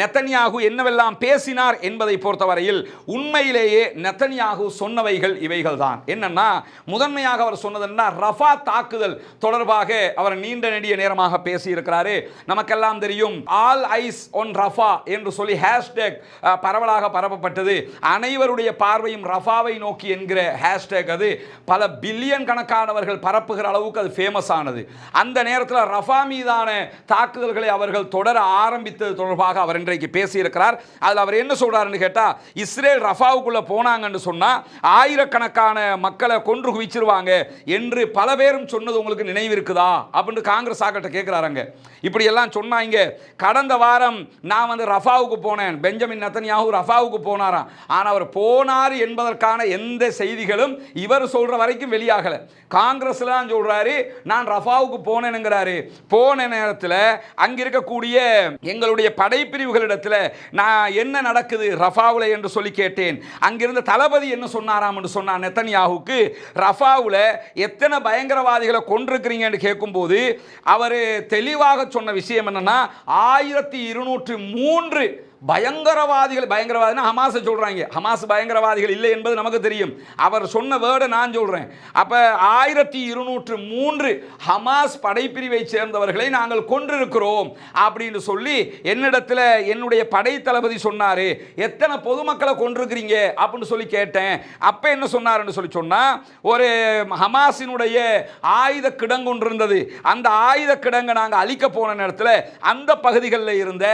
நெத்தன்யாகு என்னவெல்லாம் பேசினார் என்பதை பொறுத்தவரையில் உண்மையிலேயே நெத்தன்யாகு சொன்னவைகள் இவைகள் தான் என்னன்னா முதன்மையாக அவர் சொன்னதுன்னா ரஃபா தாக்குதல் தொடர்பாக அவர் நீண்ட நெடிய நேரமாக பேசியிருக்கிறாரு. நமக்கெல்லாம் தெரியும் ஆல் ஐஸ் ஒன் ரஃபா என்று சொல்லி ஹேஷ்டேக் பரவலாக பரப்பப்பட்டது. அனைவருடைய பார்வையும் ரஃபாவை நோக்கி என்கிற ஹேஷ்டேக் அது. பல பில்லியன் கணக்கானவர்கள் பரப்புகிற அளவுக்கு அது ஃபேமஸ் ஆனது. அந்த நேரத்தில் ரஃபா மீதான தாக்குதல்களை அவர்கள் தொடர ஆரம்பித்தது தொடர்பாக அவர் இன்றைக்கு பேசியிருக்கிறார். அதில் அவர் என்ன சொல்கிறாருன்னு கேட்டால் இஸ்ரேல் ரஃபாவுக்குள்ள போனாங்கன்னு சொன்னால் ஆயிரக்கணக்கான மக்களை கொன்று குவிச்சிருவாங்க என்று பல பேரும் சொன்னது உங்களுக்கு நினைவு இருக்குதா? அப்படின்னு காங்கிரஸ் ஆக்கிட்ட கேட்குறாருங்க இப்படி எல்லாம் சொன்னாங்க. கடந்த வாரம் நான் வந்து ரஃபாவுக்கு போனேன். பெஞ்சமின் நத்தனியாகவும் ரஃபாவுக்கு போனாராம். ஆனால் அவர் போனார் என்பதற்கான எந்த செய்திகளும் இவர் சொல்ற வரைக்கும் வெளியாகலை. காங்கிரஸ்ல தான் சொல்றாரு நான் ரஃபாவுக்கு போனேனுங்கிறாரு. போன நேரத்தில் அங்கிருக்கக்கூடிய இருக்கக்கூடிய எங்களுடைய படைப்பிரிவுகளிடத்தில் நான் என்ன நடக்குது ரஃபாவில் என்று சொல்லி கேட்டேன். அங்கிருந்த தளபதி என்ன சொன்னாராம் என்று சொன்னார் நெத்தன்யாவுக்கு ரஃபாவில் எத்தனை பயங்கரவாதிகளை கொண்டிருக்கிறீங்கன்னு கேட்கும்போது அவர் தெளிவாக சொன்ன விஷயம் என்னன்னா ஆயிரத்தி இருநூற்றி மூன்று பயங்கரவாதிகள் பயங்கரவாதினா ஹமாஸை சொல்கிறாங்க ஹமாஸ் பயங்கரவாதிகள் இல்லை என்பது நமக்கு தெரியும். அவர் சொன்ன வேர்டை நான் சொல்கிறேன் அப்போ ஆயிரத்தி இருநூற்று மூன்று ஹமாஸ் படைப்பிரிவை சேர்ந்தவர்களை நாங்கள் கொண்டிருக்கிறோம் அப்படின்னு சொல்லி என்னிடத்தில் என்னுடைய படை தளபதி சொன்னார். எத்தனை பொதுமக்களை கொண்டிருக்கிறீங்க அப்படின்னு சொல்லி கேட்டேன். அப்போ என்ன சொன்னார்ன்னு சொல்லி சொன்னால் ஒரு ஹமாஸினுடைய ஆயுத கிடங்கு ஒன்று இருந்தது. அந்த ஆயுத கிடங்கை நாங்கள் அழிக்க போன நேரத்தில் அந்த பகுதிகளில் இருந்த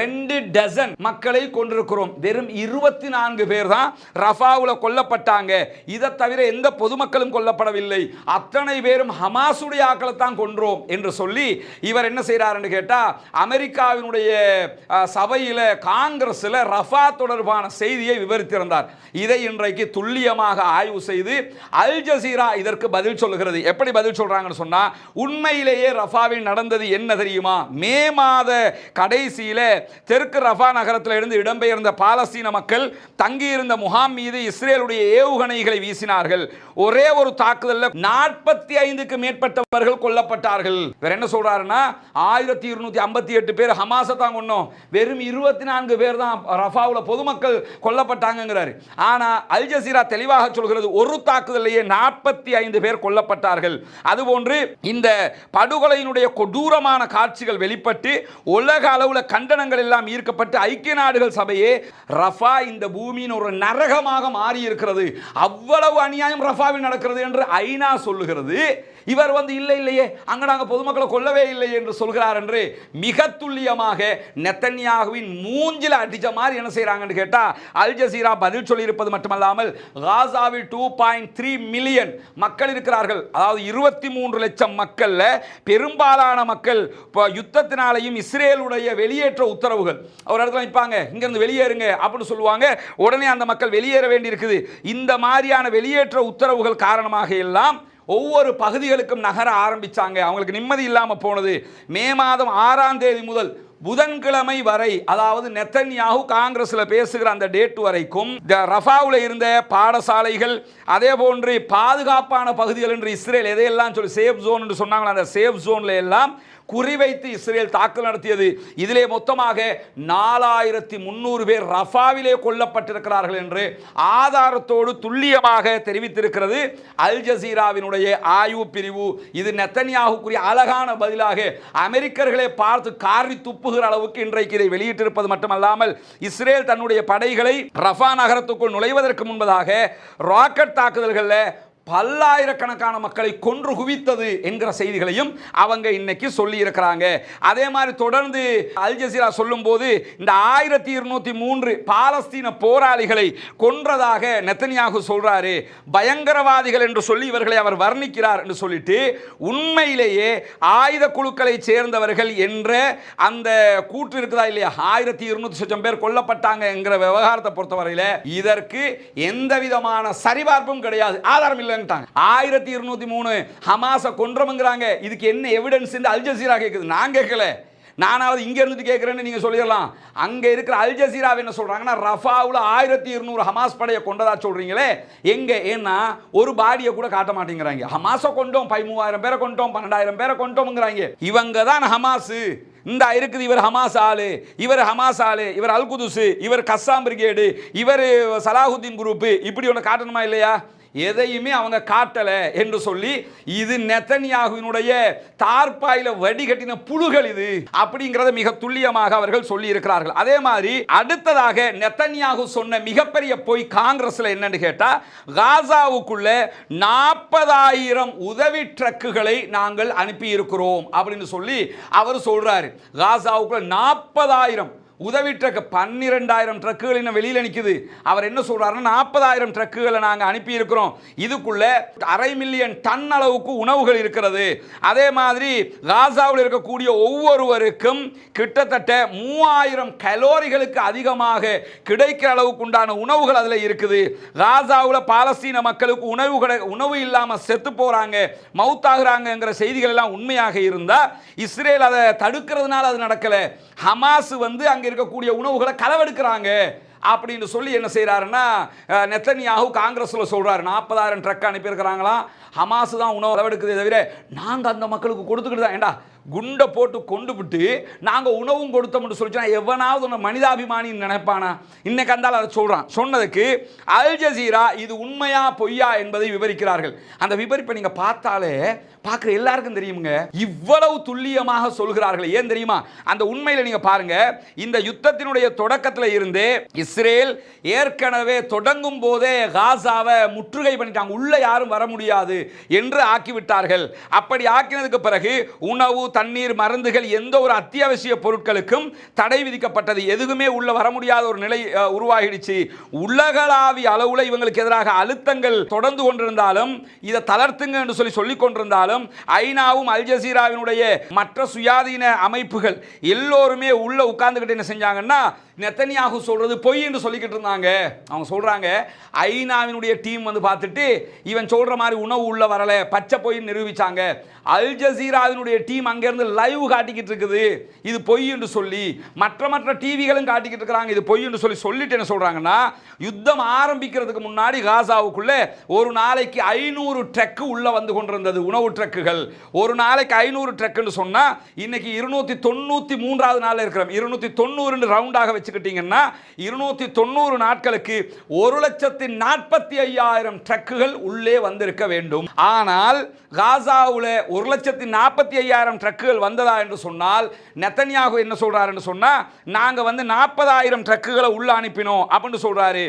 ரெண்டு டசன் மக்களை கொண்டிருக்கிறோம் வெறும் இருபத்தி நான்கு பேர் தான் ரஃபாவில் கொல்லப்பட்டாங்க. இதை தவிர எந்த பொதுமக்களும் கொல்லப்படவில்லை. அத்தனை பேரும் ஹமாசுடைய ஆக்களை தான் கொன்றோம் என்று சொல்லி இவர் என்ன செய்கிறாருன்னு கேட்டால் அமெரிக்காவினுடைய சபையில் காங்கிரஸில் ரஃபா தொடர்பான செய்தியை விவரித்திருந்தார். இதை இன்றைக்கு துல்லியமாக ஆய்வு செய்து அல் ஜசீரா இதற்கு பதில் சொல்லுகிறது. எப்படி பதில் சொல்கிறாங்கன்னு சொன்னா உண்மையிலேயே ரஃபாவில் நடந்தது என்ன தெரியுமா? மே மாத கடைசியில் தெற்கு ரஃபா நகரத்தில் இருந்து இடம்பெயர்ந்த பாலஸ்தீன மக்கள் தங்கியிருந்த முகாம் மீது இஸ்ரேலுடைய ஏவுகணைகளை வீசினார்கள். ஒரே ஒரு தாக்குதலில் நாற்பத்தி ஐந்துக்கு மேற்பட்டவர்கள் கொல்லப்பட்டார்கள். வேற என்ன சொல்றாருன்னா ஆயிரத்தி இருநூத்தி ஐம்பத்தி எட்டு பேர் ஹமாசை தான் கொண்டோம் வெறும் இருபத்தி நான்கு பேர் தான் ரஃபாவில் பொதுமக்கள் கொல்லப்பட்டாங்கிறாரு ஆனால் அல் ஜசீரா தெளிவாக சொல்கிறது ஒரு தாக்குதலையே நாற்பத்தி ஐந்து பேர் கொல்லப்பட்டார்கள். அதுபோன்று இந்த படுகொலையினுடைய கொடூரமான காட்சிகள் வெளிப்பட்டு உலக அளவில் கண்டனங்கள் எல்லாம் ஈர்க்கப்பட்டு ஐக்கிய நாடுகள் சபையே ரஃபா இந்த பூமியின் ஒரு நரகமாக மாறி இருக்கிறது அவ்வளவு அநியாயம் ரஃபாவில் நடக்கிறது என்று ஐநா சொல்லுகிறது. இவர் வந்து இல்லை இல்லையே அங்கே நாங்கள் பொதுமக்களை கொல்லவே இல்லை என்று சொல்கிறார் என்று மிக துல்லியமாக நெத்தன்யாகுவின் மூஞ்சில் அடிச்ச மாதிரி என்ன செய்கிறாங்கன்னு கேட்டால் அல் ஜசீரா பதில் சொல்லியிருப்பது மட்டுமல்லாமல் காசாவில் டூ பாயிண்ட் த்ரீ மில்லியன் மக்கள் இருக்கிறார்கள். அதாவது இருபத்தி மூன்று லட்சம் மக்களில் பெரும்பாலான மக்கள் இப்போ யுத்தத்தினாலையும் இஸ்ரேலுடைய வெளியேற்ற உத்தரவுகள். ஒரு இடத்துல நிற்பாங்க இங்கேருந்து வெளியேறுங்க அப்படின்னு சொல்லுவாங்க. உடனே அந்த மக்கள் வெளியேற வேண்டியிருக்குது. இந்த மாதிரியான வெளியேற்ற உத்தரவுகள் காரணமாக எல்லாம் ஒவ்வொரு பகுதிகளுக்கும் நகர ஆரம்பிச்சாங்க. அவங்களுக்கு நிம்மதி இல்லாமல் போனது. மே மாதம் ஆறாம் தேதி முதல் புதன்கிழமை வரை அதாவது நெத்தன்யாகு காங்கிரஸில் பேசுகிற அந்த டேட் வரைக்கும் ரஃபாவில் இருந்த பாடசாலைகள் அதே போன்று பாதுகாப்பான பகுதிகள் என்று இஸ்ரேல் எதையெல்லாம் சொல்லி சேஃப் ஜோன் என்று சொன்னாங்களோ அந்த சேஃப் ஜோனில் எல்லாம் குறிவைத்து இஸ்ரேல் தாக்குதல் நடத்தியது. இதிலே மொத்தமாக நாலாயிரத்தி முந்நூறு பேர் ரஃபாவிலே கொல்லப்பட்டிருக்கிறார்கள் என்று ஆதாரத்தோடு துல்லியமாக தெரிவித்திருக்கிறது. அல் ஜசீராவினுடைய ஆய்வு பிரிவு. இது நெத்தன்யாகுக்குரிய அழகான பதிலாக அமெரிக்கர்களை பார்த்து காரி துப்புகிற அளவுக்கு இன்றைக்கு இதை வெளியிட்டிருப்பது மட்டுமல்லாமல் இஸ்ரேல் தன்னுடைய படைகளை ரஃபா நகரத்துக்குள் நுழைவதற்கு முன்பதாக ராக்கெட் தாக்குதல்களில் பல்லாயிரக்கணக்கான மக்களை கொன்று குவித்தது என்கிற செய்திகளையும் அவங்க இன்னைக்கு சொல்லி இருக்கிறாங்க அதே மாதிரி தொடர்ந்து அல் ஜசீரா சொல்லும்போது இந்த ஆயிரத்தி இருநூத்தி மூன்று பாலஸ்தீன போராளிகளை கொன்றதாக நெத்தனியாகு சொல்றாரு. பயங்கரவாதிகள் என்று சொல்லி இவர்களை அவர் வர்ணிக்கிறார் என்று சொல்லிட்டு உண்மையிலேயே ஆயுத குழுக்களை சேர்ந்தவர்கள் என்ற அந்த கூற்று இருக்குதா இல்லையா? ஆயிரத்தி இருநூத்தி சொச்சம் பேர் கொல்லப்பட்டாங்க என்கிற விவகாரத்தை பொறுத்தவரையில் இதற்கு எந்த விதமான சரிபார்ப்பும் கிடையாது. ஆதாரம் இல்லைன்ட்டாங்க ஆயிரத்தி இருநூத்தி மூணு ஹமாஸை கொன்றவங்கிறாங்க. இதுக்கு என்ன எவிடன்ஸ் அல் ஜசீரா கேட்குது நான் கேட்கல. நானாவது இங்க இருந்துட்டு கேட்குறேன்னு நீங்க சொல்லிடலாம். அங்க இருக்கிற அல் ஜசீரா என்ன சொல்றாங்கன்னா ரஃபாவில் ஆயிரத்தி இருநூறு ஹமாஸ் படையை கொண்டதா சொல்றீங்களே. எங்க? ஏன்னா ஒரு பாடியை கூட காட்ட மாட்டேங்கிறாங்க. ஹமாஸை கொண்டோம் பதிமூவாயிரம் பேரை கொண்டோம் பன்னெண்டாயிரம் பேரை கொண்டோம்ங்கிறாங்க. இவங்க தான் ஹமாஸ். இந்த இருக்குது இவர் ஹமாஸ் ஆளு. இவர் ஹமாஸ் ஆளு. இவர் அல்குதுசு இவர் கஸ்ஸாம் பிரிகேடு. இவர் சலாஹுத்தீன் குரூப்பு. இப்படி ஒன்று காட்டணுமா இல்லையா? எதையுமே அவங்க காட்டலை என்று சொல்லி இது நெத்தனியாகுவினுடைய தார்பாயில வடிகட்டின புழுகள் இது அப்படிங்கிறத மிக துல்லியமாக அவர்கள் சொல்லி இருக்கிறார்கள் அதே மாதிரி அடுத்ததாக நெத்தனியாகு சொன்ன மிகப்பெரிய பொய் காங்கிரஸ்ல என்னன்னு கேட்டா காசாவுக்குள்ள நாற்பதாயிரம் உதவி ட்ரக்குகளை நாங்கள் அனுப்பி இருக்கிறோம் அப்படின்னு சொல்லி அவர் சொல்றாரு. காசாவுக்குள்ள நாற்பதாயிரம் உதவி ட்ரக் பன்னிரெண்டாயிரம் ட்ரக்குகள் இன்னும் வெளியில் நிற்குது அவர் என்ன சொல்கிறாருன்னா நாற்பதாயிரம் ட்ரக்குகளை நாங்கள் அனுப்பியிருக்கிறோம். இதுக்குள்ள அரை மில்லியன் டன் அளவுக்கு உணவுகள் இருக்கிறது. அதே மாதிரி காசாவில் இருக்கக்கூடிய ஒவ்வொருவருக்கும் கிட்டத்தட்ட மூவாயிரம் கலோரிகளுக்கு அதிகமாக கிடைக்கிற அளவுக்கு உண்டான உணவுகள் அதில் இருக்குது. காசாவில் பாலஸ்தீன மக்களுக்கு உணவு கிடை உணவு இல்லாமல் செத்து போகிறாங்க மவுத்தாகிறாங்கங்கிற செய்திகள் எல்லாம் உண்மையாக இருந்தால் இஸ்ரேல் அதை தடுக்கிறதுனால அது நடக்கலை. ஹமாஸ் வந்து அங்கே இருக்கக்கூடிய உணவுகளை களவெடுக்கிறாங்க அப்படின்னு சொல்லி என்ன செய்கிறாருன்னா நெத்தனியாகு காங்கிரஸில் சொல்கிறாரு நாற்பதாயிரம் ட்ரக் அனுப்பியிருக்கிறாங்களாம் ஹமாஸ் தான் உணவு அளவெடுக்குதே தவிர நாங்கள் அந்த மக்களுக்கு கொடுத்துக்கிட்டு தான் ஏண்டா குண்டை போட்டு கொண்டு விட்டு நாங்கள் உணவும் கொடுத்தோம்னு சொல்லிச்சுன்னா எவனாவது ஒன்று மனிதாபிமானின்னு நினைப்பானா? இன்னைக்கு அந்தால் அதை சொல்கிறான் சொன்னதுக்கு அல் ஜசீரா இது உண்மையா பொய்யா என்பதை விவரிக்கிறார்கள். அந்த விவரிப்பை நீங்கள் பார்த்தாலே பார்க்குற எல்லாருக்கும் தெரியுங்க இவ்வளவு துல்லியமாக சொல்கிறார்கள். ஏன் தெரியுமா? அந்த உண்மையில் நீங்கள் பாருங்க. இந்த யுத்தத்தினுடைய தொடக்கத்தில் இருந்தே இஸ்ரேல் ஏற்கனவே தொடங்கும் போதே காசாவை முற்றுகை பண்ணிட்டாங்க. உள்ள யாரும் வர முடியாது என்று ஆக்கிவிட்டார்கள். அப்படி ஆக்கினதுக்கு பிறகு உணவு தண்ணீர் மருந்துகள் எந்த ஒரு அத்தியாவசிய பொருட்களுக்கும் தடை விதிக்கப்பட்டது. எதுவுமே உள்ள வர முடியாத ஒரு நிலை உருவாகிடுச்சு. உலகளாவிய அளவுல இவங்களுக்கு எதிராக அழுத்தங்கள் தொடர்ந்து கொண்டிருந்தாலும் இதை தளர்த்துங்க என்று சொல்லி சொல்லிக் கொண்டிருந்தாலும் ஐநாவும் அல் ஜசீராவினுடைய மற்ற சுயாதீன அமைப்புகள் எல்லோருமே உள்ள உட்கார்ந்துக்கிட்டு என்ன செஞ்சாங்கன்னா நெத்தனியாகு சொல்கிறது பொய் என்று சொல்லிக்கிட்டு இருந்தாங்க. அவங்க சொல்கிறாங்க ஐநாவினுடைய டீம் வந்து பார்த்துட்டு இவன் சொல்கிற மாதிரி உணவு உள்ள வரலை பச்சை பொய் நிரூபிச்சாங்க. அல் ஜசீராவினுடைய டீம் அங்கேருந்து லைவ் காட்டிக்கிட்டு இருக்குது. இது பொய் என்று சொல்லி மற்ற மற்ற டிவிகளும் காட்டிக்கிட்டு இருக்கிறாங்க. இது பொய் என்று சொல்லி சொல்லிட்டு என்ன சொல்கிறாங்கன்னா யுத்தம் ஆரம்பிக்கிறதுக்கு முன்னாடி காசாவுக்குள்ளே ஒரு நாளைக்கு ஐநூறு ட்ரக்கு உள்ளே வந்து கொண்டிருந்தது உணவு ட்ரக்குகள். ஒரு நாளைக்கு ஐநூறு ட்ரக்குன்னு சொன்னால் இன்றைக்கி இருநூற்றி தொண்ணூற்றி மூன்றாவது நாளில் இருக்கிறோம். இருநூற்றி தொண்ணூறுன்னு ரவுண்டாக வச்சுக்கிட்டீங்கன்னா இருநூத்தி தொண்ணூறு நாட்களுக்கு ஒரு லட்சத்தி நாற்பத்தி ஐயாயிரம் ட்ரக்குகள் உள்ளே வந்திருக்க வேண்டும். ஆனால் காசாவில் ஒரு லட்சத்தி நாற்பத்தி ஐயாயிரம் ட்ரக்குகள் வந்ததா என்று சொன்னால் நெத்தனியாக என்ன சொல்றாருன்னு சொன்னா நாங்கள் வந்து நாற்பதாயிரம் ட்ரக்குகளை உள்ளே அனுப்பினோம் அப்படின்னு சொல்றாரு.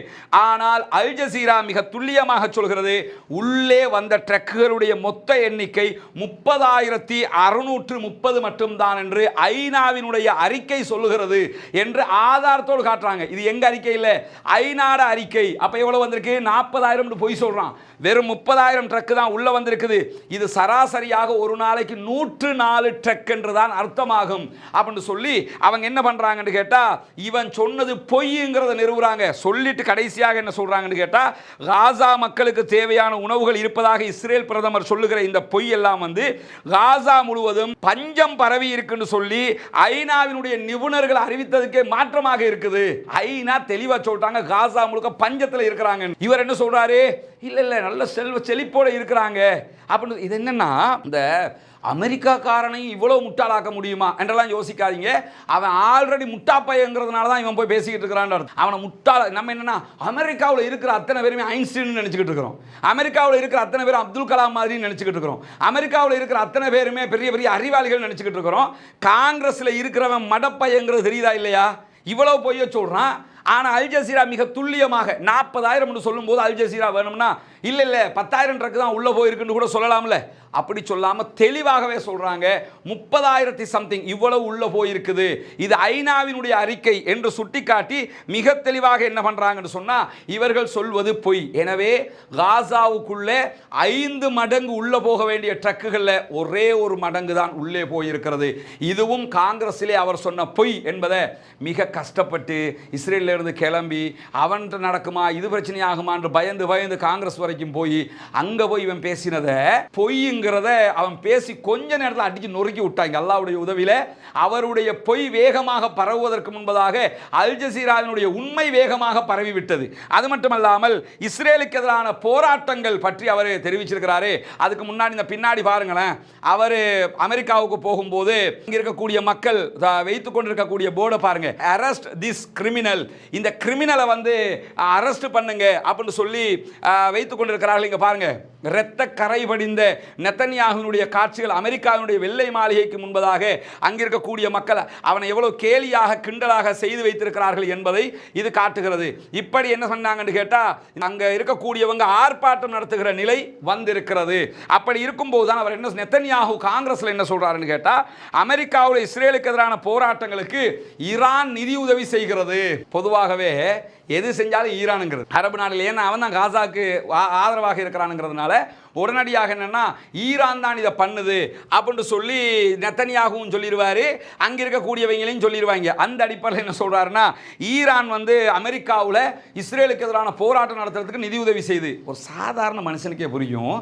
ஆனால் அல் ஜசீரா மிக துல்லியமாக சொல்கிறது உள்ளே வந்த ட்ரக்குகளுடைய மொத்த எண்ணிக்கை முப்பதாயிரத்தி அறுநூற்று முப்பது மட்டும்தான் என்று ஐநாவினுடைய அறிக்கை சொல்லுகிறது என்று ஆதாரத்தோடு காட்டுறாங்க. இது எங்கள் அறிக்கை இல்லை? ஐநாட அறிக்கை. அப்போ எவ்வளோ வந்திருக்கு? நாற்பதாயிரம்னு பொய் சொல்கிறான் வெறும் முப்பதாயிரம் ட்ரக்கு தான் உள்ளே வந்திருக்குது. இது சராசரியாக ஒரு நாளைக்கு நூற்று நாலு ட்ரக் என்று தான் அர்த்தமாகும். அப்படின்னு சொல்லி அவங்க என்ன பண்ணுறாங்கன்னு கேட்டால் இவன் சொன்னது பொய்ங்கிறத நிறுவுறாங்க. சொல்லிட்டு கடைசியாக என்ன சொல்கிறாங்கன்னு கேட்டால் காசா மக்களுக்கு தேவையான உணவுகள் இருப்பதாக இஸ்ரேல் பிரதமர் சொல்லுகிற இந்த பொய் எல்லாம் வந்து காசா முழுவதும் பஞ்சம் பரவி இருக்குன்னு சொல்லி ஐநாவினுடைய நிபுணர்கள் அறிவித்ததுக்கே மாற்றமாக இருக்குது. ஐநா தெளிவா சொல்லிட்டாங்க. காசா முழுக்க பஞ்சத்தில் இருக்கிறாங்க. இவர் என்ன சொல்கிறாரு இல்லை இல்ல நல்ல செல்வ செழிப்போடு இருக்கிறாங்க. அப்படின்னு இது என்னன்னா இந்த அமெரிக்காக்காரனையும் இவ்வளவு முட்டாளாக்க முடியுமா என்றெல்லாம் யோசிக்காதீங்க. அவன் ஆல்ரெடி முட்டா பையங்கிறதுனால தான் இவன் போய் பேசிக்கிட்டு இருக்கிறான் அவனை முட்டாள நம்ம என்னென்னா அமெரிக்காவில் இருக்கிற அத்தனை பேருமே ஐன்ஸ்டீன் நினச்சிக்கிட்டு இருக்கிறோம். அமெரிக்காவில் இருக்கிற அத்தனை பேரும் அப்துல் கலாம் மாதிரி நினச்சிக்கிட்டு இருக்கிறோம். அமெரிக்காவில் இருக்கிற அத்தனை பேருமே பெரிய பெரிய அறிவாளிகள் நினச்சிக்கிட்டு இருக்கிறோம். காங்கிரஸில் இருக்கிறவன் மடப்பையங்கிறது தெரியுதா இல்லையா? இவ்வளவு பொய்ய சொல்கிறான் ஆனால் அல் ஜசீரா மிக துல்லியமாக நாற்பதாயிரம் சொல்லும்போது அல் ஜசீரா வேணும்னா இல்லை இல்லை பத்தாயிரம் ட்ரக்கு தான் உள்ளே போயிருக்குன்னு கூட சொல்லலாம்ல. அப்படி சொல்லாமல் தெளிவாகவே சொல்கிறாங்க முப்பதாயிரத்தி சம்திங் இவ்வளவு உள்ளே போயிருக்குது. இது ஐநாவினுடைய அறிக்கை என்று சுட்டிக்காட்டி மிக தெளிவாக என்ன பண்ணுறாங்கன்னு சொன்னால் இவர்கள் சொல்வது பொய். எனவே காசாவுக்குள்ளே ஐந்து மடங்கு உள்ளே போக வேண்டிய ட்ரக்குகளில் ஒரே ஒரு மடங்கு தான் உள்ளே போயிருக்கிறது. இதுவும் காங்கிரஸிலே அவர் சொன்ன பொய் என்பதை மிக கஷ்டப்பட்டு இஸ்ரேலிருந்து கிளம்பி அவன்கிட்ட நடக்குமா இது பிரச்சனையாகுமா என்று பயந்து பயந்து காங்கிரஸ் வரை வரைக்கும் போய் அங்க போய் இவன் பேசினதை பொய்ங்கிறத அவன் பேசி கொஞ்ச நேரத்தில் அடித்து நொறுக்கி விட்டாங்க அல்லாவுடைய உதவியில. அவருடைய பொய் வேகமாக பரவுவதற்கு முன்பதாக அல் ஜசீராவினுடைய உண்மை வேகமாக பரவி விட்டது அது மட்டுமல்லாமல் இஸ்ரேலுக்கு எதிரான போராட்டங்கள் பற்றி அவர் தெரிவிச்சிருக்கிறாரு. அதுக்கு முன்னாடி இந்த பின்னாடி பாருங்களேன். அவர் அமெரிக்காவுக்கு போகும்போது இங்க இருக்கக்கூடிய மக்கள் வைத்து கொண்டிருக்கக்கூடிய போர்டை பாருங்க. அரெஸ்ட் திஸ் கிரிமினல் இந்த கிரிமினலை வந்து அரெஸ்ட் பண்ணுங்க அப்படின்னு சொல்லி வைத்து கொண்டிருக்கிறார்கள். இங்கே பாருங்க. இரத்த கரை படிந்த நெத்தன்யாகுனுடைய காட்சிகள் அமெரிக்காவினுடைய வெள்ளை மாளிகைக்கு முன்பதாக அங்கிருக்கக்கூடிய மக்கள் அவனை எவ்வளவு கேலியாக கிண்டலாக செய்து வைத்திருக்கிறார்கள் என்பதை இது காட்டுகிறது. இப்படி என்ன சொன்னாங்கன்னு கேட்டால் அங்க இருக்கக்கூடியவங்க ஆர்ப்பாட்டம் நடத்துகிற நிலை வந்திருக்கிறது. அப்படி இருக்கும்போது தான் அவர் என்ன நெத்தன்யாகு காங்கிரஸ்ல என்ன சொல்றாருன்னு கேட்டால் அமெரிக்காவில் இஸ்ரேலுக்கு எதிரான போராட்டங்களுக்கு ஈரான் நிதியுதவி செய்கிறது. பொதுவாகவே எது செஞ்சாலும் ஈரானுங்கிறது. அரபு நாடுகள் ஏன்னா அவன் தான் காசாக்கு ஆதரவாக இருக்கிறானுங்கிறதுனால உடனடியாக என்னன்னா ஈரான் தான் இதை பண்ணுது அப்படின்னு சொல்லி நெத்தனியாகவும் சொல்லிடுவார் அங்கே இருக்கக்கூடியவங்களையும் சொல்லிடுவாங்க அந்த அடிப்படையில் என்ன சொல்கிறாருன்னா ஈரான் வந்து அமெரிக்காவில் இஸ்ரேலுக்கு எதிரான போராட்டம் நடத்துறதுக்கு நிதி உதவி செய்து. ஒரு சாதாரண மனுஷனுக்கே புரியும்.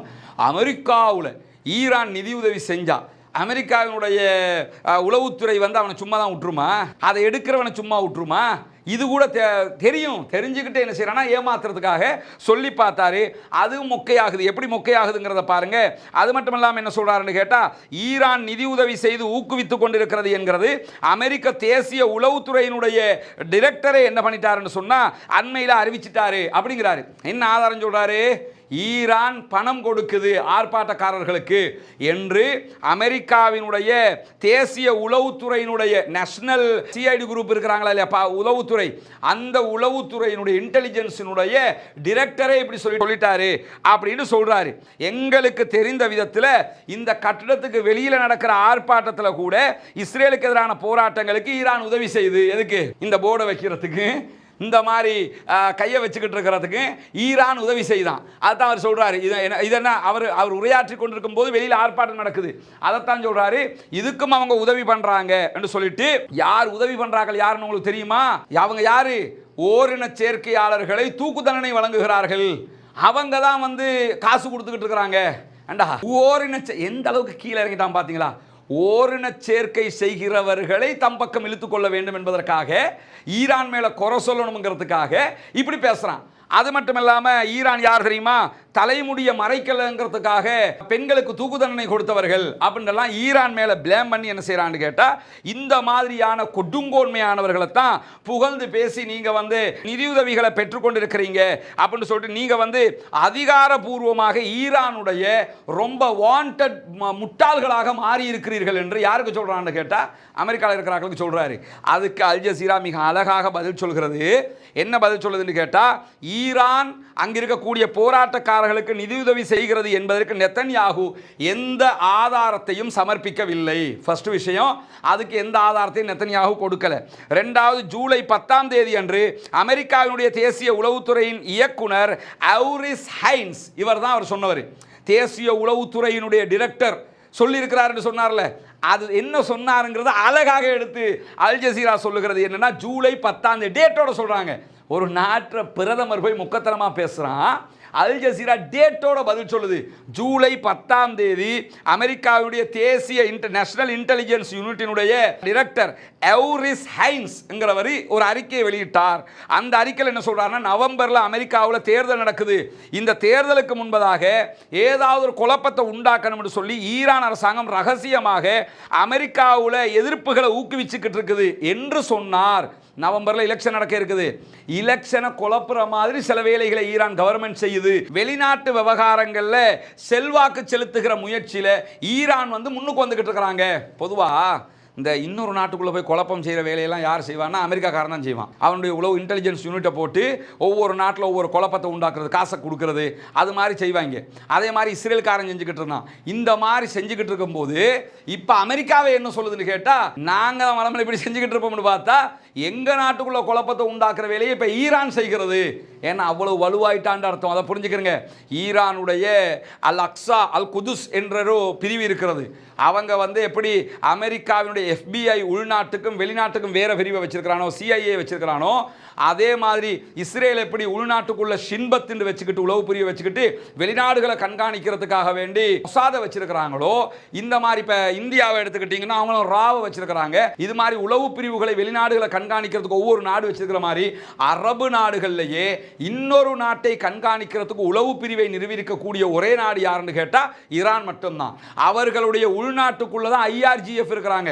அமெரிக்காவில் ஈரான் நிதி உதவி அமெரிக்காவினுடைய உளவுத்துறை வந்து அவனை சும்மா தான் விட்டுருமா? அதை எடுக்கிறவனை சும்மா விட்டுருமா? இது கூட தெ- தெரியும். தெரிஞ்சுக்கிட்டு என்ன செய்யறானா ஏமாத்துறதுக்காக சொல்லி பார்த்தாரு. அது மொக்கையாகுது. எப்படி மொக்கையாகுதுங்கிறத பாருங்க. அது மட்டும் இல்லாமல் என்ன சொல்றாருன்னு கேட்டா ஈரான் நிதி உதவி செய்து ஊக்குவித்துக் கொண்டிருக்கிறது என்கிறது அமெரிக்க தேசிய உளவுத்துறையினுடைய டிரெக்டரே என்ன பண்ணிட்டாருன்னு சொன்னா அண்மையில் அறிவிச்சிட்டாரு. அப்படிங்கிறாரு. என்ன ஆதாரம் சொல்றாரு? ஈரான் பணம் கொடுக்குது ஆர்ப்பாட்டக்காரர்களுக்கு என்று அமெரிக்காவினுடைய தேசிய உளவுத்துறையினுடைய நேஷனல் சிஐடி குரூப் இருக்கிறாங்களா இல்லையா? உளவுத்துறை. அந்த உளவுத்துறையினுடைய இன்டெலிஜென்ஸினுடைய டிரெக்டரே இப்படி சொல்லி சொல்லிட்டாரு அப்படின்னு சொல்றாரு. எங்களுக்கு தெரிந்த விதத்தில் இந்த கட்டிடத்துக்கு வெளியில் நடக்கிற ஆர்ப்பாட்டத்தில் கூட இஸ்ரேலுக்கு எதிரான போராட்டங்களுக்கு ஈரான் உதவி செய்யுது. எதுக்கு? இந்த போர்டை வைக்கிறதுக்கு. இந்த மாதிரி கையை வச்சுக்கிட்டு இருக்கிறதுக்கு ஈரான் உதவி செய்தான். அதைத்தான் அவர் சொல்கிறாரு இது என்ன இது என்ன அவர் அவர் உரையாற்றி கொண்டிருக்கும் போது வெளியில் ஆர்ப்பாட்டம் நடக்குது. அதைத்தான் சொல்கிறாரு இதுக்கும் அவங்க உதவி பண்ணுறாங்க என்று சொல்லிட்டு யார் உதவி பண்ணுறாங்க யாருன்னு உங்களுக்கு தெரியுமா? அவங்க யாரு? ஓரின சேர்க்கையாளர்களை தூக்கு தண்டனை வழங்குகிறார்கள். அவங்க தான் வந்து காசு கொடுத்துக்கிட்டு இருக்கிறாங்க. ஓரின எந்த அளவுக்கு கீழே இறங்கிட்டான் பார்த்தீங்களா ஓரின சேர்க்கை செய்கிறவர்களை தம் பக்கம் இழுத்துக் கொள்ள வேண்டும் என்பதற்காக ஈரான் மேலே குறை சொல்லணுங்கிறதுக்காக இப்படி பேசுகிறான் அது மட்டும் இல்லாமல் ஈரான் யார் தெரியுமா? தலைமுடிய மறைக்கலங்கிறதுக்காக பெண்களுக்கு தூக்கு தண்டனை கொடுத்தவர்கள் அப்படின்றலாம் ஈரான் மேலே பிளேம் பண்ணி என்ன செய்கிறான்னு கேட்டால் இந்த மாதிரியான கொடுங்கோன்மையானவர்களை தான் புகழ்ந்து பேசி நீங்கள் வந்து நிதியுதவிகளை பெற்றுக்கொண்டிருக்கிறீங்க அப்படின்னு சொல்லிட்டு நீங்கள் வந்து அதிகாரபூர்வமாக ஈரானுடைய ரொம்ப வாண்டட் முட்டாள்களாக மாறி இருக்கிறீர்கள் என்று யாருக்கு சொல்கிறான்னு கேட்டால் அமெரிக்காவில் இருக்கிறார்களுக்கு சொல்கிறாரு அதுக்கு அல் ஜசீரா மிக அழகாக பதில் சொல்கிறது. என்ன பதில் சொல்லுதுன்னு கேட்டால் ஈரான் அங்கிருக்கக்கூடிய போராட்டக்காரர்களுக்கு நிதியுதவி செய்கிறது என்பதற்கு நெத்தன்யாகு எந்த ஆதாரத்தையும் சமர்ப்பிக்கவில்லை. ஃபர்ஸ்ட் விஷயம் அதுக்கு எந்த ஆதாரத்தையும் நெத்தன்யாகு கொடுக்கல. ரெண்டாவது ஜூலை பத்தாம் தேதி அன்று அமெரிக்காவினுடைய தேசிய உளவுத்துறையின் இயக்குனர் அவுரிஸ் ஹைன்ஸ் இவர் தான் அவர் சொன்னவர். தேசிய உளவுத்துறையினுடைய டிரெக்டர் சொல்லியிருக்கிறாருன்னு சொன்னார்ல. அது என்ன சொன்னாருங்கிறத அழகாக எடுத்து அல் ஜசீரா சொல்லுகிறது. என்னென்னா ஜூலை பத்தாம் தேதி டேட்டோட சொல்கிறாங்க ஒரு நாட்டு பிரதமர் போய் முக்கத்தனமாக பேசுகிறான் அல் ஜசீரா டேட்டோட பதில் சொல்லுது. ஜூலை பத்தாம் தேதி அமெரிக்காவுடைய தேசிய இன்டர் நேஷனல் இன்டெலிஜென்ஸ் யூனிட்டினுடைய டிரெக்டர் எவ்ரிஸ் ஹைன்ஸ்ங்கிறவர் ஒரு அறிக்கையை வெளியிட்டார். அந்த அறிக்கையில் என்ன சொல்கிறாருன்னா நவம்பரில் அமெரிக்காவில் தேர்தல் நடக்குது. இந்த தேர்தலுக்கு முன்பதாக ஏதாவது ஒரு குழப்பத்தை உண்டாக்கணும்னு சொல்லி ஈரான் அரசாங்கம் ரகசியமாக அமெரிக்காவில் எதிர்ப்புகளை ஊக்குவிச்சுக்கிட்டு இருக்குது என்று சொன்னார். நவம்பர்ல எலெக்ஷன் நடக்க இருக்குது. எலெக்ஷனை குழப்புற மாதிரி சில வேலைகளை ஈரான் கவர்மெண்ட் செய்யுது. வெளிநாட்டு விவகாரங்களில் செல்வாக்கு செலுத்துகிற முயற்சியில் ஈரான் வந்து முன்னுக்கு வந்துக்கிட்டு இருக்கிறாங்க. பொதுவாக இந்த இன்னொரு நாட்டுக்குள்ளே போய் குழப்பம் செய்கிற வேலையெல்லாம் யார் செய்வான்னா அமெரிக்காக்காரன் தான் செய்வான். அவனுடைய உளவு இன்டெலிஜென்ஸ் யூனிட்டை போட்டு ஒவ்வொரு நாட்டில் ஒவ்வொரு குழப்பத்தை உண்டாக்குறது காசை கொடுக்கறது அது மாதிரி செய்வாங்க. அதே மாதிரி இஸ்ரேல்காரன் செஞ்சுக்கிட்டு இருந்தான். இந்த மாதிரி செஞ்சுக்கிட்டு இருக்கும்போது இப்போ அமெரிக்காவை என்ன சொல்லுதுன்னு கேட்டால் நாங்கள் மலமல் இப்படி செஞ்சுக்கிட்டு இருப்போம்னு பார்த்தா எங்கள் நாட்டுக்குள்ள குழப்பத்தை உண்டாக்குற வேலையை இப்போ ஈரான் செய்கிறது. ஏன்னா அவ்வளோ வலுவாயிட்டான்னு அர்த்தம். அதை புரிஞ்சுக்கிறங்க. ஈரானுடைய அல் அக்ஸா அல் குதுஸ் என்ற பிரிவு இருக்கிறது. அவங்க வந்து எப்படி அமெரிக்காவினுடைய எஃபிஐ உள்நாட்டுக்கும் வெளிநாட்டுக்கும் வேற பிரிவை வச்சிருக்கிறானோ சிஐஏ வச்சிருக்கிறானோ அதே மாதிரி இஸ்ரேல் எப்படி உள்நாட்டுக்குள்ள ஷின்பத்துன்னு வச்சுக்கிட்டு உளவு பிரிவை வச்சுக்கிட்டு வெளிநாடுகளை கண்காணிக்கிறதுக்காக வேண்டி மொசாத வச்சிருக்கிறாங்களோ இந்த மாதிரி இப்ப இந்தியாவை எடுத்துக்கிட்டீங்கன்னா அவங்களும் ராவை வச்சிருக்கிறாங்க. இது மாதிரி உளவு பிரிவுகளை வெளிநாடுகளை கண்காணிக்கிறதுக்கு ஒவ்வொரு நாடு வச்சிருக்கிற மாதிரி அரபு நாடுகள்லயே இன்னொரு நாட்டை கண்காணிக்கிறதுக்கு உளவு பிரிவை நிறுவிருக்கக்கூடிய ஒரே நாடு யாருன்னு கேட்டா ஈரான் மட்டும்தான். அவர்களுடைய உள்நாட்டுக்குள்ளே தான் ஐஆர்ஜிஎஃப் இருக்கிறாங்க.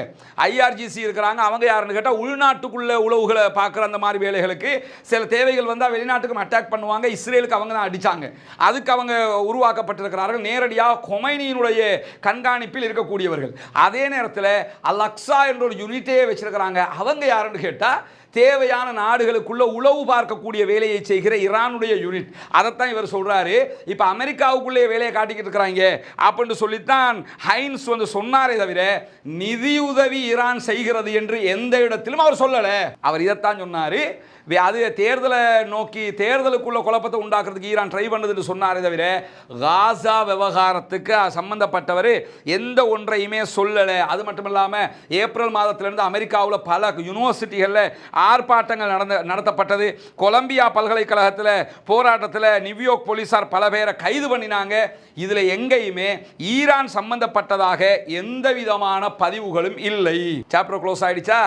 ஐஆர்ஜிசி இருக்கிறாங்க. அவங்க யாருன்னு கேட்டால் உள்நாட்டுக்குள்ள உளவுகளை பார்க்குற அந்த மாதிரி வேலைகளுக்கு சில தேவைகள் வந்தால் வெளிநாட்டுக்கும் அட்டாக் பண்ணுவாங்க. இஸ்ரேலுக்கு அவங்க தான் அடித்தாங்க அதுக்கு அவங்க உருவாக்கப்பட்டிருக்கிறார்கள். நேரடியாக கொமைனியினுடைய கண்காணிப்பில் இருக்கக்கூடியவர்கள். அதே நேரத்தில் அல் அக்ஸா என்ற ஒரு யூனிட்டே வச்சிருக்கிறாங்க. அவங்க யாருன்னு கேட்டால் தேவையான நாடுகளுக்குள்ள உளவு பார்க்கக்கூடிய வேலையை செய்கிற ஈரானுடைய யூனிட் அதைத்தான் இவர் சொல்கிறாரு இப்போ அமெரிக்காவுக்குள்ளே வேலையை காட்டிக்கிட்டு இருக்கிறாங்க. அப்படின்னு சொல்லித்தான் ஹைன்ஸ் வந்து சொன்னாரே தவிர நிதியுதவி ஈரான் செய்கிறது என்று எந்த இடத்திலும் அவர் சொல்லலை. அவர் இதைத்தான் சொன்னார். அது தேர்தலை நோக்கி தேர்தலுக்குள்ள குழப்பத்தை உண்டாக்குறதுக்கு ஈரான் ட்ரை பண்ணுதுன்னு சொன்னாரே தவிர காசா விவகாரத்துக்கு சம்பந்தப்பட்டவர் எந்த ஒன்றையுமே சொல்லலை. அது மட்டும் இல்லாமல் ஏப்ரல் மாதத்திலிருந்து அமெரிக்காவில் பல யூனிவர்சிட்டிகளில் ஆர்ப்பாட்டங்கள் நடந்த நடத்தப்பட்டது. கொலம்பியா பல்கலைக்கழகத்தில் போராட்டத்தில் நியூயார்க் போலீசார் பல பேரை கைது பண்ணினாங்க. இதில் எங்கேயுமே ஈரான் சம்பந்தப்பட்டதாக எந்த விதமான பதிவுகளும் இல்லை. சாப்டர் க்ளோஸ் ஆயிடுச்சா?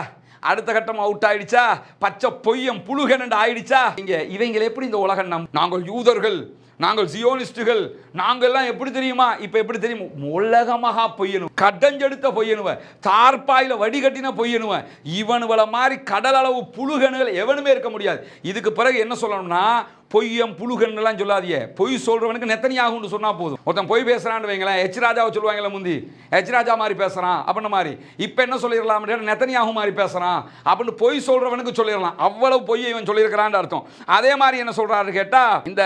அடுத்த கட்டம் அவுட் ஆயிடுச்சா? பச்சை பொய்யம் புழுகனண்டு ஆயிடுச்சா? இங்க இவங்களை எப்படி இந்த உலகம் நம் நாங்கள் யூதர்கள் நாங்கள் ஜியோனிஸ்டுகள் நாங்கள்லாம் எப்படி தெரியுமா? இப்போ எப்படி தெரியுமா? உலகமாக பொய்யணும் கடஞ்செடுத்த பொய்யனுவ. தார்பாயில வடிகட்டின பொய்யனுவ. இவனுவளை மாதிரி கடல் அளவு புழுகணுகள் எவனுமே இருக்க முடியாது. இதுக்கு பிறகு என்ன சொல்லணும்னா பொய்யம் புழுகன்லாம் சொல்லாதிய. பொய் சொல்றவனுக்கு நெத்தனியாகும்னு சொன்னா போதும். ஒருத்தன் பொய் பேசுறான் வைங்களேன் எச் ராஜாவை சொல்லுவாங்களே முந்தி. எச் ராஜா மாதிரி பேசுறான் அப்படின்ன மாதிரி. இப்போ என்ன சொல்லிடலாம் நெத்தனியாகும் மாதிரி பேசுறான் அப்படின்னு பொய் சொல்றவனுக்கு சொல்லிடலாம். அவ்வளவு பொய்யை இவன் சொல்லியிருக்கிறான்னு அர்த்தம். அதே மாதிரி என்ன சொல்றாரு கேட்டா இந்த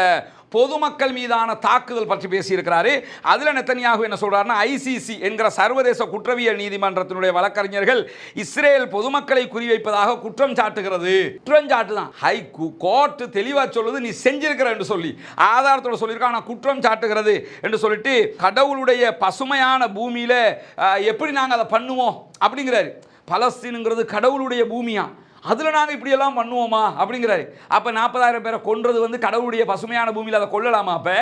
பொதுமக்கள் மீதான தாக்குதல் பற்றி பேசியிருக்கிறாரு. அதில் நெத்தனியாக என்ன சொல்றாருன்னா ஐசிசி என்கிற சர்வதேச குற்றவியல் நீதிமன்றத்தினுடைய வழக்கறிஞர்கள் இஸ்ரேல் பொதுமக்களை குறிவைப்பதாக குற்றம் சாட்டுகிறது. குற்றம் சாட்டுதான். ஹை கோர்ட் தெளிவாக சொல்லுது நீ செஞ்சிருக்கிற என்று சொல்லி. ஆதாரத்தோட சொல்லியிருக்கா ஆனால் குற்றம் சாட்டுகிறது என்று சொல்லிட்டு கடவுளுடைய பசுமையான பூமியில் எப்படி நாங்கள் அதை பண்ணுவோம் அப்படிங்கிறாரு. பலஸ்தீனுங்கிறது கடவுளுடைய பூமியாக அதில் நாங்கள் இப்படியெல்லாம் பண்ணுவோமா? அப்படிங்கிறாரு. அப்போ நாற்பதாயிரம் பேரை கொன்றது வந்து கடவுளுடைய பசுமையான பூமியில் அதை கொள்ளலாமா அப்போ?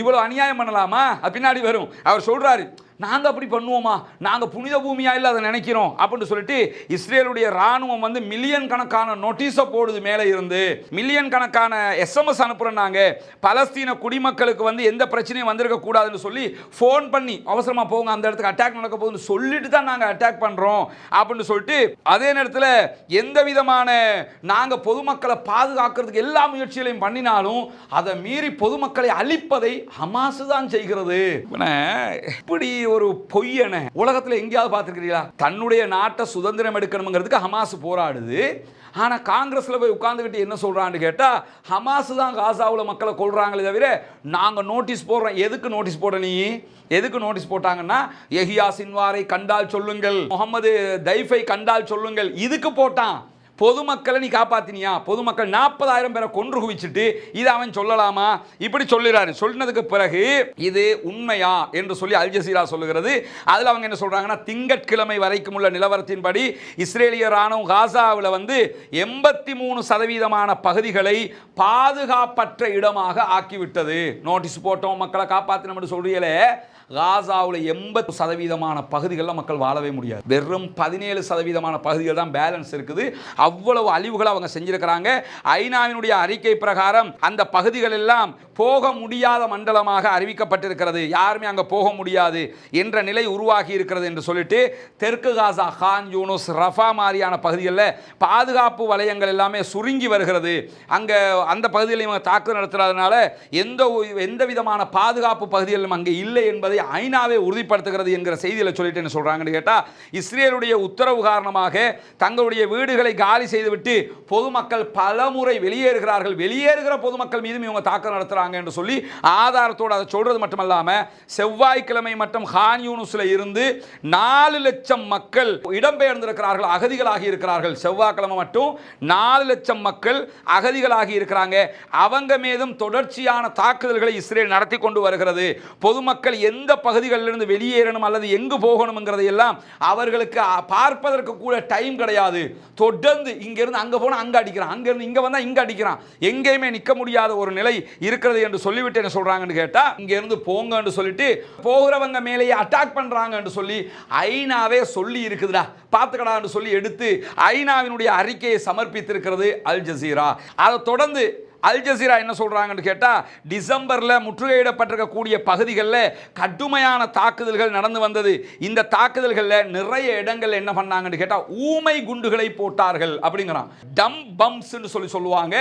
இவ்வளோ அநியாயம் பண்ணலாமா? பின்னாடி வரும். அவர் சொல்கிறாரு நாங்கள் அப்படி பண்ணுவோமா? நாங்கள் புனித பூமியாக இல்லை அதை நினைக்கிறோம். அப்படின்னு சொல்லிட்டு இஸ்ரேலுடைய ராணுவம் வந்து மில்லியன் கணக்கான நோட்டீஸை போடுது மேலே இருந்து. மில்லியன் கணக்கான எஸ்எம்எஸ் அனுப்புகிறோம் நாங்கள் பலஸ்தீன குடிமக்களுக்கு வந்து எந்த பிரச்சனையும் வந்திருக்க கூடாதுன்னு சொல்லி ஃபோன் பண்ணி அவசரமாக போங்க அந்த இடத்துக்கு அட்டாக் நடக்க போகுதுன்னு சொல்லிட்டு தான் நாங்கள் அட்டாக் பண்ணுறோம் அப்படின்னு சொல்லிட்டு அதே நேரத்தில் எந்த விதமான நாங்கள் பொதுமக்களை பாதுகாக்கிறதுக்கு எல்லா முயற்சிகளையும் பண்ணினாலும் அதை மீறி பொதுமக்களை அழிப்பதை ஹமாசு தான் செய்கிறது. இப்படி ஒரு பொய்யனை உலகத்தில் எங்கேயாவது பார்த்துருக்கிறீங்களா? தன்னுடைய நாட்டை சுதந்திரம் எடுக்கணுங்கிறதுக்கு ஹமாஸ் போராடுது. ஆனால் காங்கிரஸில் போய் உட்காந்துக்கிட்டு என்ன சொல்கிறான்னு கேட்டால் ஹமாஸ் தான் காசாவில் மக்களை கொள்கிறாங்களே தவிர நாங்கள் நோட்டீஸ் போடுறோம். எதுக்கு நோட்டீஸ் போட நீ? எதுக்கு நோட்டீஸ் போட்டாங்கன்னா எஹியா சின்வாரை கண்டால் சொல்லுங்கள். முகமது தைஃபை கண்டால் சொல்லுங்கள். இதுக்கு போட்டான். பொதுமக்களை நீ காப்பாத்தினியா? பொதுமக்கள் நாற்பதாயிரம் பேரை கொன்று குவிச்சிட்டு இது அவன் சொல்லலாமா? இப்படி சொல்லுறாரு சொன்னதுக்கு பிறகு இது உண்மையா என்று சொல்லி அல் ஜசீரா சொல்லுகிறது. அதில் அவங்க என்ன சொல்றாங்கன்னா திங்கட்கிழமை வரைக்கும் உள்ள நிலவரத்தின்படி இஸ்ரேலிய ராணுவம் காசாவில் வந்து எண்பத்தி மூணு சதவீதமான பகுதிகளை பாதுகாப்பற்ற இடமாக ஆக்கிவிட்டது. நோட்டீஸ் போட்டோம் மக்களை காப்பாற்றினோம் சொல்றீங்களே. காசாவில் எண்பது சதவீதமான பகுதிகளில் மக்கள் வாழவே முடியாது. வெறும் பதினேழு சதவீதமான பகுதிகள் தான் பேலன்ஸ் இருக்குது. அவ்வளவு அழிவுகளை அவங்க செஞ்சிருக்கிறாங்க. ஐநாவினுடைய அறிக்கை பிரகாரம் அந்த பகுதிகள் எல்லாம் போக முடியாத மண்டலமாக அறிவிக்கப்பட்டிருக்கிறது. யாருமே அங்கே போக முடியாது என்ற நிலை உருவாகி இருக்கிறது என்று சொல்லிட்டு தெற்கு காசா ஹான் யூனுஸ் ரஃபா மாதிரியான பகுதிகளில் பாதுகாப்பு வலயங்கள் எல்லாமே சுருங்கி வருகிறது. அங்கே அந்த பகுதியில் இவங்க தாக்குதல் நடத்துறதுனால எந்த ஒரு- எந்த விதமான பாதுகாப்பு பகுதிகளும் அங்கே இல்லை என்பதை ஐநாவே உறுதிப்படுத்துகிறது என்கிற செய்தியில் சொல்லிட்டு என்ன சொல்கிறாங்கன்னு கேட்டால் இஸ்ரேலுடைய உத்தரவு காரணமாக தங்களுடைய வீடுகளை காலி செய்துவிட்டு பொதுமக்கள் பலமுறை வெளியேறுகிறார்கள். வெளியேறுகிற பொதுமக்கள் மீதும் இவங்க தாக்கம் நடத்துகிறாங்க என்று சொல்லி ஆதாரத்தோடு அதை சொல்கிறது மட்டுமல்லாம செவ்வாய்க்கிழமை மட்டும் ஹான் யூனுஸ்ல இருந்து நாலு லட்சம் மக்கள் இடம்பெயர்ந்திருக்கிறார்கள் அகதிகளாகி இருக்கிறார்கள். செவ்வாய்க்கிழமை மட்டும் நாலு லட்சம் மக்கள் அகதிகளாகி இருக்கிறாங்க. அவங்க மீதும் தொடர்ச்சியான தாக்குதல்களை இஸ்ரேல் நடத்தி கொண்டு வருகிறது. பொதுமக்கள் எந்த பகுதிகளிலிருந்து வெளியேறணும் அல்லது எங்கு போகணுங்கிறதை எல்லாம் அவர்களுக்கு பார்ப்பதற்கு கூட டைம் கிடையாது. தொடர்ந்து இங்கிருந்து அங்க போனா அங்க அடிக்கிறான். அங்கிருந்து இங்க வந்தா இங்க அடிக்கிறான். எங்கேயுமே நிற்க முடியாத ஒரு நிலை இருக்கிறது என்று சொல்லிவிட்டு என்ன சொல்றாங்கன்னு கேட்டா இங்க இருந்து போங்கன்னு சொல்லிட்டு போகிறவங்க மேலேயே அட்டாக் பண்றாங்கன்னு சொல்லி ஐநாவே சொல்லி இருக்குதுடா பார்த்துக்கடான்னு சொல்லி எடுத்து ஐநாவினுடைய அறிக்கையை சமர்ப்பித்திருக்கிறது அல் ஜசீரா. அதை தொடர்ந்து அல் ஜசீரா என்ன சொல்கிறாங்கன்னு கேட்டால் டிசம்பரில் முற்றுகையிடப்பட்டிருக்கக்கூடிய பகுதிகளில் கடுமையான தாக்குதல்கள் நடந்து வந்தது. இந்த தாக்குதல்களில் நிறைய இடங்கள் என்ன பண்ணாங்கன்னு கேட்டால் ஊமை குண்டுகளை போட்டார்கள் அப்படிங்கிறான். டம் பம்ப்ஸ்னு சொல்லி சொல்லுவாங்க.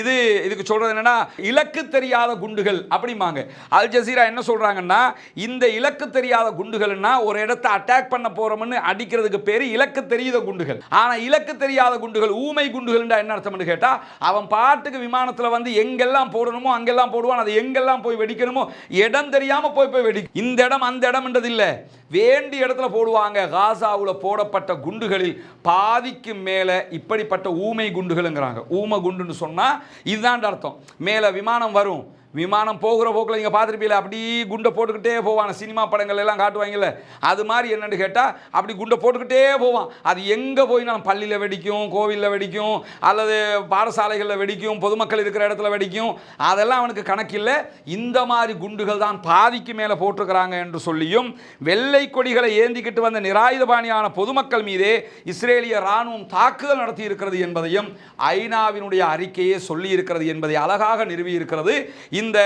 இது இதுக்கு சொல்கிறது என்னென்னா இலக்கு தெரியாத குண்டுகள் அப்படிம்பாங்க. அல் ஜசீரா என்ன சொல்றாங்கன்னா இந்த இலக்கு தெரியாத குண்டுகள்னா ஒரு இடத்தை அட்டாக் பண்ண போறோம்னு அடிக்கிறதுக்கு பேர் இலக்கு தெரியாத குண்டுகள். ஆனால் இலக்கு தெரியாத குண்டுகள் ஊமை குண்டுகள்ன்றா என்ன அர்த்தம்னு கேட்டால் அவன் பாட்டுக்கு விமானத்தில் வந்து எங்கெல்லாம் போடணுமோ அங்கெல்லாம் போடுவான். அது எங்கெல்லாம் போய் வெடிக்கணுமோ இடம் தெரியாமல் போய் போய் வெடி இந்த இடம் அந்த இடம்ன்றது இல்லை வேண்டிய இடத்துல போடுவாங்க. காசாவில் போடப்பட்ட குண்டுகளில் பாதிக்கு மேலே இப்படிப்பட்ட ஊமை குண்டுகள்ங்கிறாங்க. ஊமை குண்டுன்னு சொன்னால் இதுதான் அர்த்தம். மேலே விமானம் வரும். விமானம் போகிற போக்கில் நீங்கள் பார்த்துருப்பீங்கள அப்படி குண்டை போட்டுக்கிட்டே போவான். சினிமா படங்கள் எல்லாம் காட்டுவாங்கல்ல அது மாதிரி என்னென்னு கேட்டால் அப்படி குண்டை போட்டுக்கிட்டே போவான். அது எங்கே போய் நான் பள்ளியில் வெடிக்கும் கோவிலில் வெடிக்கும் அல்லது பாடசாலைகளில் வெடிக்கும் பொதுமக்கள் இருக்கிற இடத்துல வெடிக்கும். அதெல்லாம் அவனுக்கு கணக்கில்லை. இந்த மாதிரி குண்டுகள் தான் பாதிக்கு மேலே போட்டிருக்கிறாங்க என்று சொல்லியும் வெள்ளை கொடிகளை ஏந்திக்கிட்டு வந்த நிராயுதபாணியான பொதுமக்கள் மீதே இஸ்ரேலிய ராணுவம் தாக்குதல் நடத்தி இருக்கிறது என்பதையும் ஐநாவினுடைய அறிக்கையே சொல்லி இருக்கிறது என்பதை அழகாக நிறுவி இருக்கிறது இந்த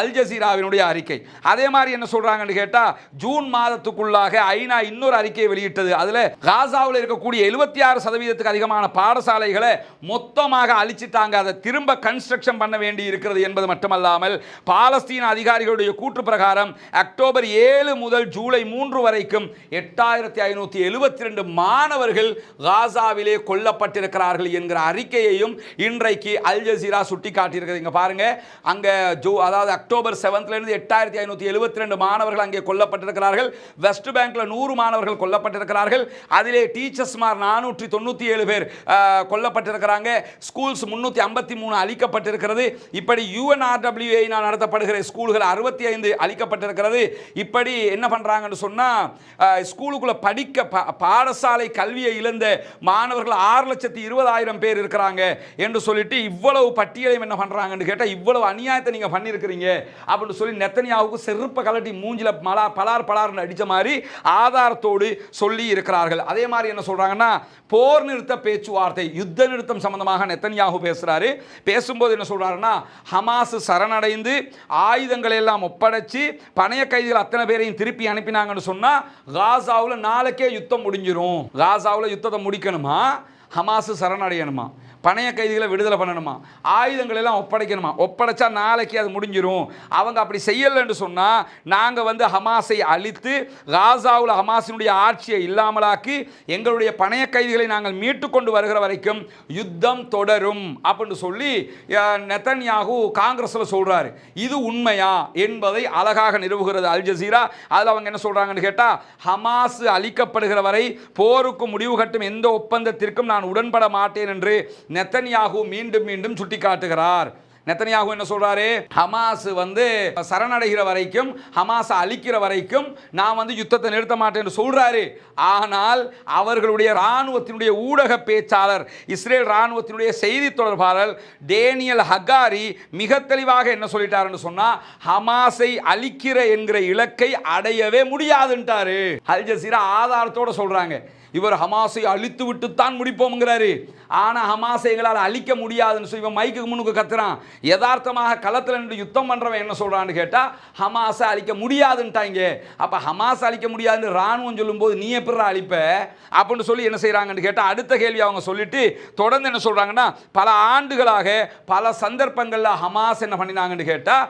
அல் ஜசீராவினுடைய அறிக்கை. அதே மாதிரி என்ன சொல்றாங்கன்னு கேட்டா ஜூன் மாதத்துக்குள்ளாக ஐநா இன்னொரு அறிக்கையை வெளியிட்டது. அதுல காசாவில் இருக்கக்கூடிய எழுபத்தி ஆறு சதவீதத்துக்கு அதிகமான பாடசாலைகளை மொத்தமாக அழிச்சிட்டாங்க. அதை திரும்ப கன்ஸ்ட்ரக்ஷன் பண்ண வேண்டி இருக்கிறது என்பது மட்டுமல்லாமல் பாலஸ்தீன அதிகாரிகளுடைய கூற்று பிரகாரம் அக்டோபர் ஏழு முதல் ஜூலை மூன்று வரைக்கும் எட்டாயிரத்தி ஐநூற்றி எழுபத்தி ரெண்டு மாணவர்கள் காசாவிலே கொல்லப்பட்டிருக்கிறார்கள் என்கிற அறிக்கையையும் இன்றைக்கு அல் ஜசீரா சுட்டி காட்டியிருக்கிறது இங்க பாருங்க அங்க ஜூ அதாவது அக்டோபர் செவன்த்லேருந்து எட்டாயிரத்தி ஐநூற்றி எழுபத்தி ரெண்டு மாணவர்கள் அங்கே கொல்லப்பட்டிருக்கிறார்கள். வெஸ்ட் பேங்கில் நூறு மாணவர்கள் கொல்லப்பட்டிருக்கிறார்கள். அதிலே டீச்சர்ஸ்மார் நானூற்றி தொண்ணூற்றி ஏழு பேர் கொல்லப்பட்டிருக்கிறாங்க. ஸ்கூல்ஸ் முன்னூற்றி ஐம்பத்தி மூணு அழிக்கப்பட்டிருக்கிறது. இப்படி யுஎன்ஆர்டபிள்யூஐ நடத்தப்படுகிற ஸ்கூல்கள் அறுபத்தி ஐந்து அழிக்கப்பட்டிருக்கிறது. இப்படி என்ன பண்ணுறாங்கன்னு சொன்னால் ஸ்கூலுக்குள்ளே படிக்க பாடசாலை கல்வியை இழந்த மாணவர்கள் ஆறு லட்சத்தி இருபதாயிரம் பேர் இருக்கிறாங்க. என்று சொல்லிட்டு இவ்வளவு பட்டியலையும் என்ன பண்ணுறாங்கன்னு கேட்டால் இவ்வளவு அநியாயத்தை நீங்க பண்ணியிருக்கிறீங்க அப்படின்னு சொல்லி நெத்தனியாவுக்கு செருப்பை கலட்டி மூஞ்சில மலா பலார் பலார்னு அடித்த மாதிரி ஆதாரத்தோடு சொல்லி இருக்கிறார்கள். அதே மாதிரி என்ன சொல்றாங்கன்னா போர் நிறுத்த பேச்சுவார்த்தை யுத்த நிறுத்தம் சம்பந்தமாக நெத்தனியாகு பேசுறாரு. பேசும்போது என்ன சொல்றாருன்னா ஹமாஸ் சரணடைந்து ஆயுதங்களை எல்லாம் ஒப்படைச்சு பணைய கைதிகள் அத்தனை பேரையும் திருப்பி அனுப்பினாங்கன்னு சொன்னால் காசாவில் நாளைக்கே யுத்தம் முடிஞ்சிடும் காசாவில் யுத்தத்தை முடிக்கணுமா? ஹமாஸ் சரணடையணுமா? பணைய கைதிகளை விடுதலை பண்ணணுமா? ஆயுதங்கள் எல்லாம் ஒப்படைக்கணுமா? ஒப்படைச்சா நாளைக்கு அது முடிஞ்சிடும் அவங்க அப்படி செய்யலைன்னு சொன்னால் நாங்கள் வந்து ஹமாஸை அழித்து காசாவில் ஹமாஸினுடைய ஆட்சியை இல்லாமலாக்கி எங்களுடைய பணைய கைதிகளை நாங்கள் மீட்டு கொண்டு வருகிற வரைக்கும் யுத்தம் தொடரும் அப்படின்னு சொல்லி நெத்தன்யாகு காங்கிரஸில் சொல்கிறாரு இது உண்மையா என்பதை அழகாக நிறுவுகிறது அல் ஜசீரா. அதில் அவங்க என்ன சொல்கிறாங்கன்னு கேட்டால் ஹமாஸ் அழிக்கப்படுகிற வரை போருக்கு முடிவு கட்டும் எந்த ஒப்பந்தத்திற்கும் நான் உடன்பட மாட்டேன் என்று நெத்தன்யாகு மீண்டும் மீண்டும் சுட்டிக்காட்டுகிறார். நெத்தனியாகு என்ன சொல்கிறாரு ஹமாஸ் வந்து சரணடைகிற வரைக்கும் ஹமாஸ் அழிக்கிற வரைக்கும் நான் வந்து யுத்தத்தை நிறுத்த மாட்டேன்னு சொல்கிறாரு ஆனால் அவர்களுடைய இராணுவத்தினுடைய ஊடக பேச்சாளர் இஸ்ரேல் இராணுவத்தினுடைய செய்தி தொடர்பாளர் டேனியல் ஹகாரி மிக தெளிவாக என்ன சொல்லிட்டாருன்னு சொன்னால் ஹமாஸை அழிக்கிற என்கிற இலக்கை அடையவே முடியாதுன்ட்டாரு. அல் ஜசீரா ஆதாரத்தோட சொல்கிறாங்க இவர் ஹமாஸை அழித்து விட்டுத்தான் முடிப்போம்ங்கிறாரு. ஆனால் ஹமாஸை எங்களால் அழிக்க முடியாதுன்னு சொல்லி இவன் மைக்கு முன்னுக்கு கத்துறான். யதார்த்தமாக களத்தில் நின்று யுத்தம் பண்ணுறவன் என்ன சொல்கிறான்னு கேட்டால் ஹமாஸை அழிக்க முடியாதுன்ட்டாங்க. அப்போ ஹமாஸ் அழிக்க முடியாதுன்னு ராணுவம் சொல்லும்போது நீ எப்படி அழிப்ப? அப்படின்னு சொல்லி என்ன செய்கிறாங்கன்னு கேட்டால் அடுத்த கேள்வி அவங்க சொல்லிட்டு தொடர்ந்து என்ன சொல்கிறாங்கன்னா பல ஆண்டுகளாக பல சந்தர்ப்பங்களில் ஹமாஸ் என்ன பண்ணினாங்கன்னு கேட்டால்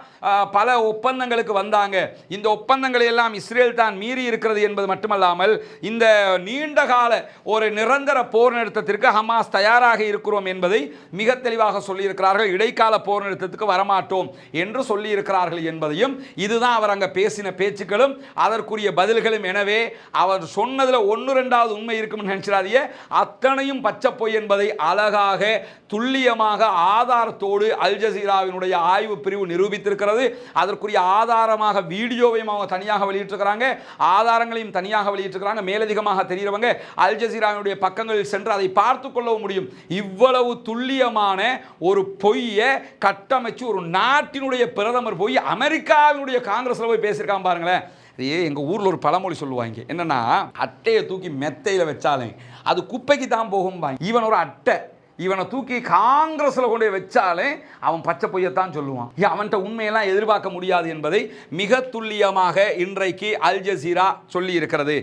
பல ஒப்பந்தங்களுக்கு வந்தாங்க. இந்த ஒப்பந்தங்களை எல்லாம் இஸ்ரேல் தான் மீறி இருக்கிறது என்பது மட்டுமல்லாமல் இந்த நீண்ட கால ஒரு நிரந்தர போர் நிறுத்தத்திற்கு ஹமாஸ் தயாராக இருக்கிறோம் என்பதை மிக தெளிவாக சொல்லியிருக்கிறார்கள். இடைக்கால போர் நிறுத்தத்துக்கு வரமாட்டோம் என்று சொல்லியிருக்கிறார்கள் என்பதையும் இதுதான் அவர் அங்கே பேசின பேச்சுக்களும் அதற்குரிய பதில்களும். எனவே அவர் சொன்னதில் ஒன்று ரெண்டாவது உண்மை இருக்கும்னு நினைச்சிடாதிய அத்தனையும் பச்சை பொய் என்பதை அழகாக துல்லியமாக ஆதாரத்தோடு அல் ஜசீராவினுடைய ஆய்வு பிரிவு நிரூபித்திருக்கிறது. அதற்குரிய ஆதாரமாக வீடியோவையும் அவங்க தனியாக வெளியிட்டிருக்கிறாங்க. ஆதாரங்களையும் தனியாக வெளியிட்டிருக்கிறாங்க. மேலதிகமாக தெரிகிறவங்க அல் ஜசீராவினுடைய பக்கங்களில் சென்று அதை பார்த்து கொள்ளவும் முடியும். இவ்வளவு துல்லியமான ஒரு பொய்யை கட்டமைச்சு ஒரு நாட்டினுடைய பிரதமர் போய் அமெரிக்காவினுடைய காங்கிரஸில் போய் பேசியிருக்கான் பாருங்களேன். ஏ எங்கள் ஊரில் ஒரு பழமொழி சொல்லுவாங்க. என்னன்னா அட்டையை தூக்கி மெத்தையில் வச்சாலே அது குப்பைக்கு தான் போகும்பாங்க. இவன் ஒரு அட்டை. இவனை தூக்கி காங்கிரஸில் கொண்டு போய் வச்சாலே அவன் பச்சை பொய்யத்தான் சொல்லுவான். அவன்கிட்ட உண்மையெல்லாம் எதிர்பார்க்க முடியாது என்பதை மிக துல்லியமாக இன்றைக்கு அல் ஜசீரா சொல்லி இருக்கிறது.